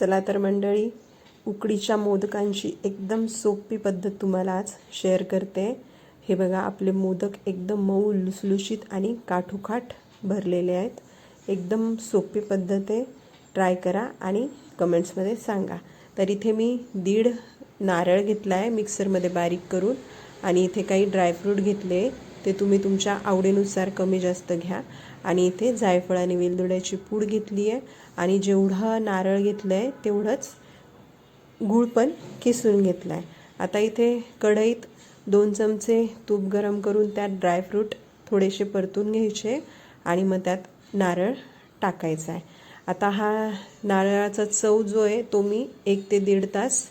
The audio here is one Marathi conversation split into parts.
चला तर मंडळी उकडीच्या मोदकांची एकदम सोपी पद्धत तुम्हाला आज शेअर करते. हे बघा आपले मोदक एकदम मऊ लुसलुशीत आणि काठोकाठ भरलेले आहेत. एकदम सोपी पद्धत आहे. ट्राय करा आणि कमेंट्समध्ये सांगा. तर इथे मी दीड नारळ घेतला आहे मिक्सरमध्ये बारीक करून आणि इथे काही ड्रायफ्रूट घेतले. ते तुम्ही तुमच्या आवडीनुसार कमी जास्त घ्या. आणि इथे जायफळ आणि वेलदोड्याची पूड घेतली आहे आणि जेवढं नारळ घेतलं आहे तेवढंच गूळ पण किसून घेतला आहे आता इथे कढईत दोन चमचे तूप गरम करून त्यात ड्रायफ्रूट थोडेसे परतून घ्यायचे आणि मग त्यात नारळ टाकायचा आहे आता हा नारळाचा चव जो आहे तो मी एक ते दीड तास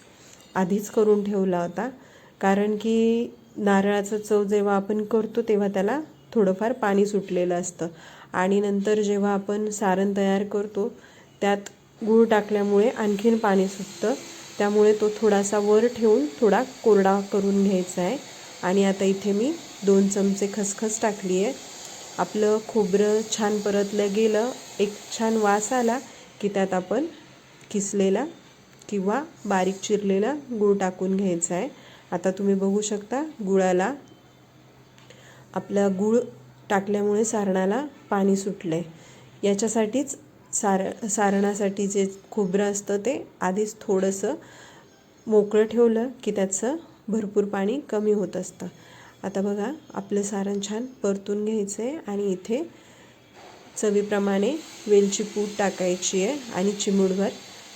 आधीच करून ठेवला होता. कारण की नारळाचा चव जेव्हा आपण करतो तेव्हा त्याला थोडंफार पाणी सुटलेलं असतं. आणि नंतर जेव्हा आपण सारण तयार करतो त्यात गूळ टाकल्यामुळे आणखीन पाणी सुटतं. त्यामुळे तो थोडासा वर ठेवून थोडा कोरडा करून घ्यायचा आहे. आणि आता इथे मी दोन चमचे खसखस टाकली आहे. आपलं खोबरं छान परतलं गेलं. एक छान वास आला की त्यात आपण किसलेला किंवा बारीक चिरलेला गूळ टाकून घ्यायचा आहे. आता तुम्ही बघू शकता गुळाला आपला गूळ टाकल्यामुळे सारणाला पाणी सुटलं आहे याच्यासाठीच सार सारणासाठी जे खोबरं असतं ते आधीच थोडंसं मोकळं ठेवलं की त्याचं भरपूर पाणी कमी होत असतं. आता बघा आपलं सारण छान परतून घ्यायचं आहे आणि इथे चवीप्रमाणे वेलची पूड टाकायची आहे आणि चिमूडभर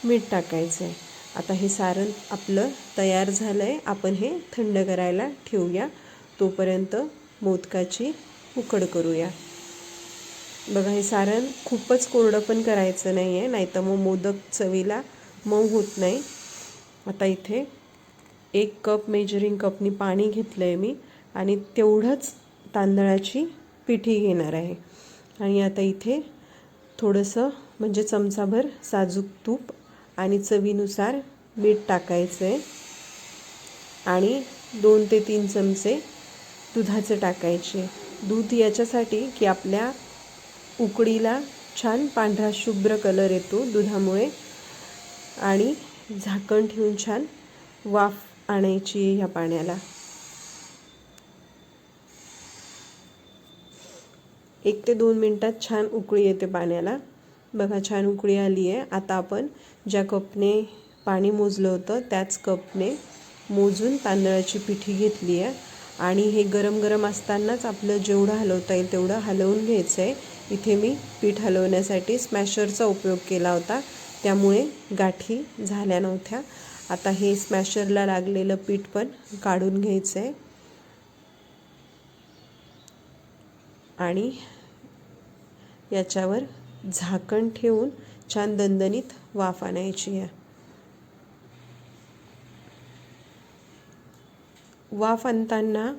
मीठ टाकायचं आहे आता हे सारण आपलं तयार झालं आहे आपण हे थंड करायला ठेवूया. तोपर्यंत मोदकाची उकड करूया. बघा हे सारण खूपच कोरडं पण करायचं नाही आहे नाहीतर मग मोदक चवीला मऊ होत नाही. आता इथे एक कप मेजरिंग कपनी पाणी घेतलं आहे मी आणि तेवढंच तांदळाची पिठी घेणार आहे. आणि आता इथे थोडंसं म्हणजे चमचाभर साजूक तूप आणि चवीनुसार मीठ टाकायचं आहे आणि दोन ते तीन चमचे दुधाचे टाकायचे. दूध याच्यासाठी की आपल्या उकडीला छान पांढरा शुभ्र कलर येतो दुधामुळे. आणि झाकण ठेवून छान वाफ आणायची ह्या पाण्याला. एक ते दोन मिनटात छान उकळी येते पाण्याला. बघा छान उकळी आली आहे. आता आपण ज्या कपने पाणी मोजलं होतं त्याच कपने मोजून तांदळाची पिठी घेतली आहे. आणि हे गरम गरम असतानाच आपलं जेवढं हलवता येईल तेवढं हलवून घ्यायचं आहे. इथे मी पीठ हलवण्यासाठी स्मॅशरचा उपयोग केला होता. त्यामुळे गाठी झाल्या नव्हत्या. आता हे स्मॅशरला लागलेलं पीठ पण काढून घ्यायचं आहे. आणि याच्यावर झाकण ठेवून छान दणदणीत वाफ आणायची आहे. वाफ आणताना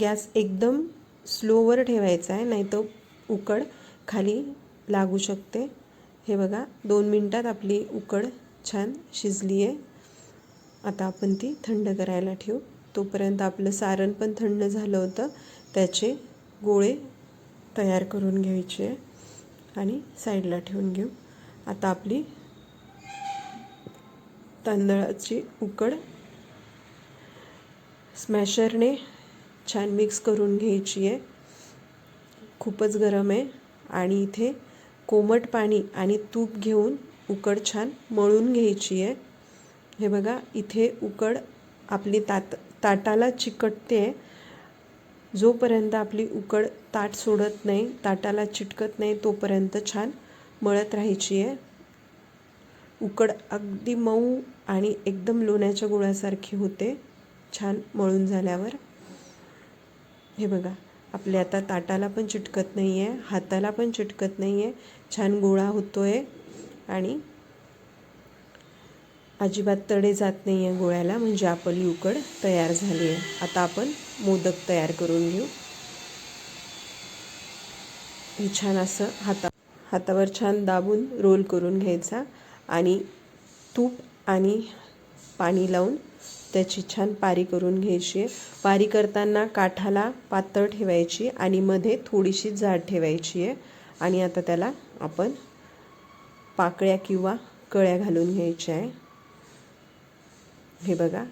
गॅस एकदम स्लोवर ठेवायचा आहे नाही तो उकड खाली लागू शकते. हे बघा दोन मिनटात आपली उकड छान शिजली आहे. आता आपण ती थंड करायला ठेवू. तोपर्यंत आपलं सारण पण थंड झालं होतं त्याचे गोळे तयार करून घ्यायचे आणि साईडला ठेवून घेऊ. आता आपली तांदळाची उकड स्मॅशरने छान मिक्स करून घ्यायची आहे. खूपच गरम आहे. आणि इथे कोमट पाणी आणि तूप घेऊन उकड छान मळून घ्यायची आहे. हे बघा इथे उकड आपली तात ताटाला चिकटते जोपर्यंत आपली उकड ताट सोडत नाही ताटाला चिटकत नाही तोपर्यंत छान मळत राहायची आहे. उकड अगदी मऊ आणि एकदम लोण्याच्या गुळासारखी होते. छान मळून झाल्यावर. हे बघा आपल्या आता ताटाला पण चिटकत नाही आहे हाताला पण चिटकत नाही आहे छान गोळा होतो आहे आणि अजिबात तडे जात नाही आहे गोळ्याला म्हणजे आपली उकड तयार झाली आहे आता आपण मोदक तयार करून घेऊ. हे छान असं हाता हातावर छान दाबून रोल करून घ्यायचा आणि तूप आणि पाणी लावून त्याची छान पारी करून घ्यायची. आहे पारी करताना काठाला पातळ ठेवायची आणि मध्ये थोडीशी जाड ठेवायची. आहे आणि आता त्याला आपण पाकळ्या किंवा कळ्या घालून घ्यायच्या आहे. हे बघा.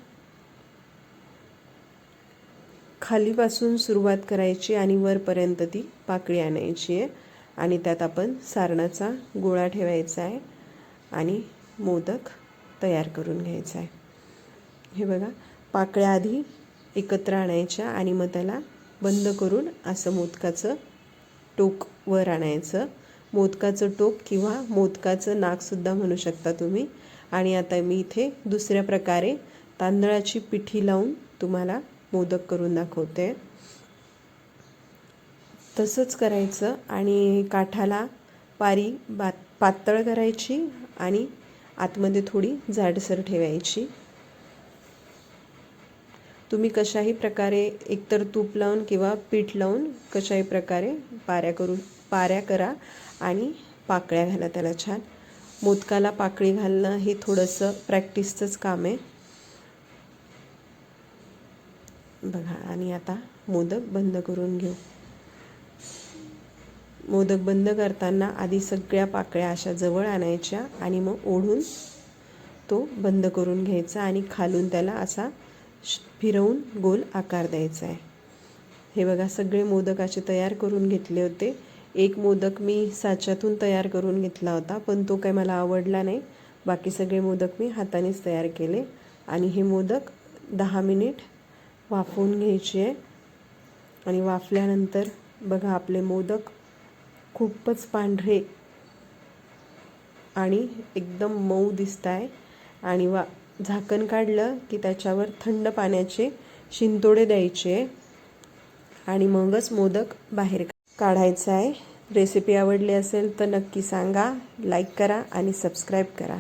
खालीपासून सुरुवात करायची आणि वरपर्यंत ती पाकळी आणायची आहे. आणि त्यात आपण सारणाचा गोळा ठेवायचा आहे. आणि मोदक तयार करून घ्यायचा आहे. हे बघा पाकळ्या आधी एकत्र आणायच्या आणि मग त्याला बंद करून असं मोदकाचं टोक वर आणायचं. मोदकाचं टोक किंवा मोदकाचं नाकसुद्धा म्हणू शकता तुम्ही. आणि आता मी इथे दुसऱ्या प्रकारे तांदळाची पिठी लावून तुम्हाला मोदक करून दाखवते. तसंच करायचं आणि काठाला पारी बा पातळ करायची आणि आतमध्ये थोडी जाडसर ठेवायची. तुम्ही कशाही प्रकारे एकतर तूप लावून किंवा पीठ लावून कशाही प्रकारे पाऱ्या करून पाऱ्या करा आणि पाकळ्या घाला त्याला छान. मोदकाला पाकळी घालणं हे थोडंसं प्रॅक्टिसचंच काम आहे. बघा आणि आता मोदक बंद करून घेऊ. मोदक बंद करताना आधी सगळ्या पाकळ्या अशा जवळ आणायच्या आणि मग ओढून तो बंद करून घ्यायचा आणि खालून त्याला असा फिरवून गोल आकार द्यायचा आहे. हे बघा सगळे मोदक असे तयार करून घेतले होते. एक मोदक मी साच्यातून तयार करून घेतला होता पण तो काही मला आवडला नाही. बाकी सगळे मोदक मी हातानेच तयार केले. आणि हे मोदक दहा मिनिट वाफवून घ्यायचे आहे. आणि वाफल्यानंतर बघा आपले मोदक खूपच पांढरे आणि एकदम मऊ दिसत आहे आणि वा झाकण काढलं की त्याच्यावर थंड पाण्याचे शिंतोडे द्यायचे आणि मगच मोदक बाहेर काढायचा आहे. रेसिपी आवडली असेल तर नक्की सांगा लाईक करा आणि सबस्क्राईब करा.